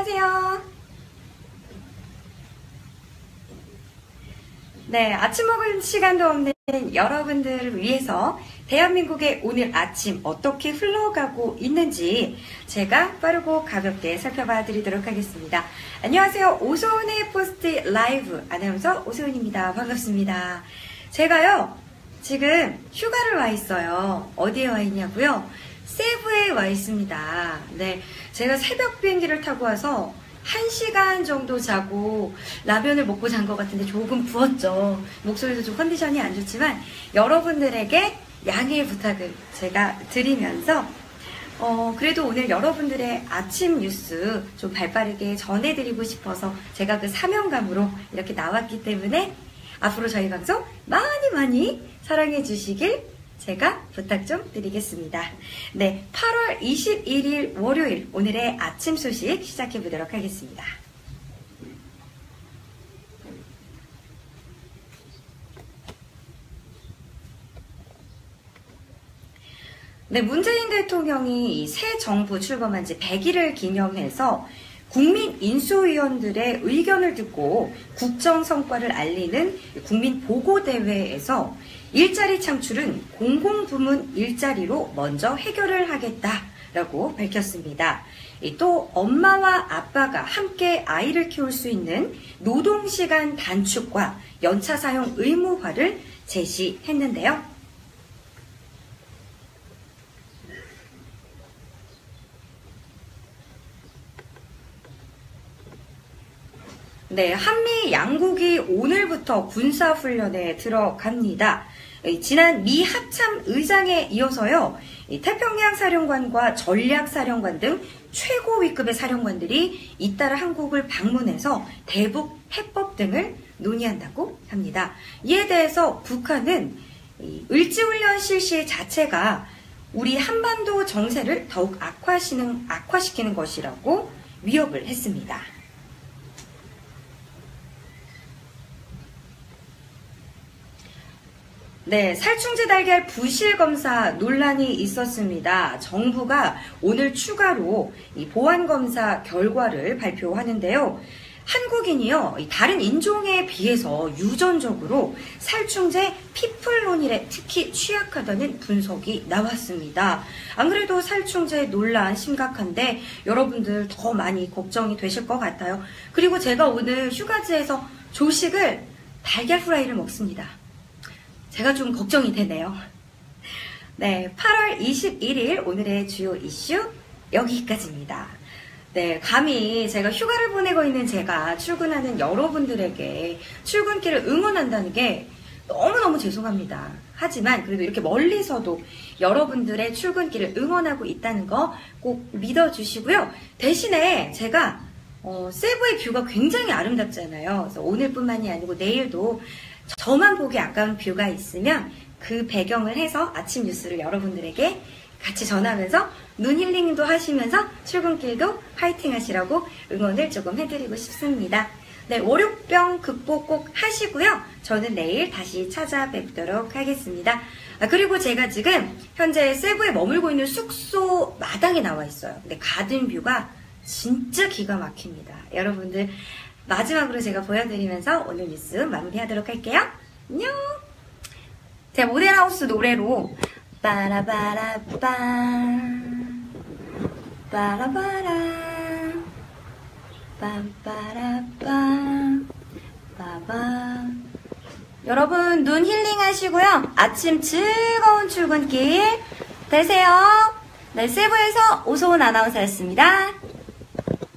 안녕하세요. 네, 아침 먹을 시간도 없는 여러분들을 위해서 대한민국의 오늘 아침 어떻게 흘러가고 있는지 제가 빠르고 가볍게 살펴봐 드리도록 하겠습니다. 안녕하세요. 오소은의 포스트 라이브 아나운서 오소은입니다. 반갑습니다. 제가요, 지금 휴가를 와 있어요. 어디에 와 있냐고요? 세부에 와 있습니다. 네, 제가 새벽 비행기를 타고 와서 1시간 정도 자고 라면을 먹고 잔 것 같은데 조금 부었죠. 목소리도 좀 컨디션이 안 좋지만 여러분들에게 양해의 부탁을 제가 드리면서 어, 그래도 오늘 여러분들의 아침 뉴스 좀 발빠르게 전해드리고 싶어서 제가 그 사명감으로 이렇게 나왔기 때문에 앞으로 저희 방송 많이 많이 사랑해 주시길 제가 부탁 좀 드리겠습니다. 네, 8월 21일 월요일 오늘의 아침 소식 시작해 보도록 하겠습니다. 네, 문재인 대통령이 새 정부 출범한 지 100일을 기념해서 국민 인수위원들의 의견을 듣고 국정 성과를 알리는 국민 보고 대회에서 일자리 창출은 공공부문 일자리로 먼저 해결을 하겠다라고 밝혔습니다. 또 엄마와 아빠가 함께 아이를 키울 수 있는 노동시간 단축과 연차 사용 의무화를 제시했는데요. 네, 한미 양국이 오늘부터 군사훈련에 들어갑니다. 지난 미 합참 의장에 이어서요, 태평양 사령관과 전략 사령관 등 최고 위급의 사령관들이 잇따라 한국을 방문해서 대북 해법 등을 논의한다고 합니다. 이에 대해서 북한은 을지훈련 실시 자체가 우리 한반도 정세를 더욱 악화시는, 악화시키는 것이라고 위협을 했습니다. 네, 살충제 달걀 부실 검사 논란이 있었습니다. 정부가 오늘 추가로 이 보안 검사 결과를 발표하는데요. 한국인이요, 다른 인종에 비해서 유전적으로 살충제 피플로닐에 특히 취약하다는 분석이 나왔습니다. 안 그래도 살충제 논란 심각한데 여러분들 더 많이 걱정이 되실 것 같아요. 그리고 제가 오늘 휴가지에서 조식을 달걀 후라이를 먹습니다. 제가 좀 걱정이 되네요. 네, 8월 21일 오늘의 주요 이슈 여기까지입니다. 네, 감히 제가 휴가를 보내고 있는 제가 출근하는 여러분들에게 출근길을 응원한다는 게 너무너무 죄송합니다. 하지만 그래도 이렇게 멀리서도 여러분들의 출근길을 응원하고 있다는 거 꼭 믿어주시고요. 대신에 제가 어, 세부의 뷰가 굉장히 아름답잖아요. 그래서 오늘뿐만이 아니고 내일도 저만 보기 아까운 뷰가 있으면 그 배경을 해서 아침 뉴스를 여러분들에게 같이 전하면서 눈 힐링도 하시면서 출근길도 화이팅 하시라고 응원을 조금 해드리고 싶습니다. 네, 월요병 극복 꼭 하시고요. 저는 내일 다시 찾아뵙도록 하겠습니다. 아, 그리고 제가 지금 현재 세부에 머물고 있는 숙소 마당에 나와 있어요. 근데 가든 뷰가 진짜 기가 막힙니다. 여러분들 마지막으로 제가 보여드리면서 오늘 뉴스 마무리하도록 할게요. 안녕! 제 모델하우스 노래로 빠라바라빠 빠라바라 빰빠라빠 빠바 여러분 눈 힐링 하시고요. 아침 즐거운 출근길 되세요. 네, 세부에서 오소은 아나운서였습니다.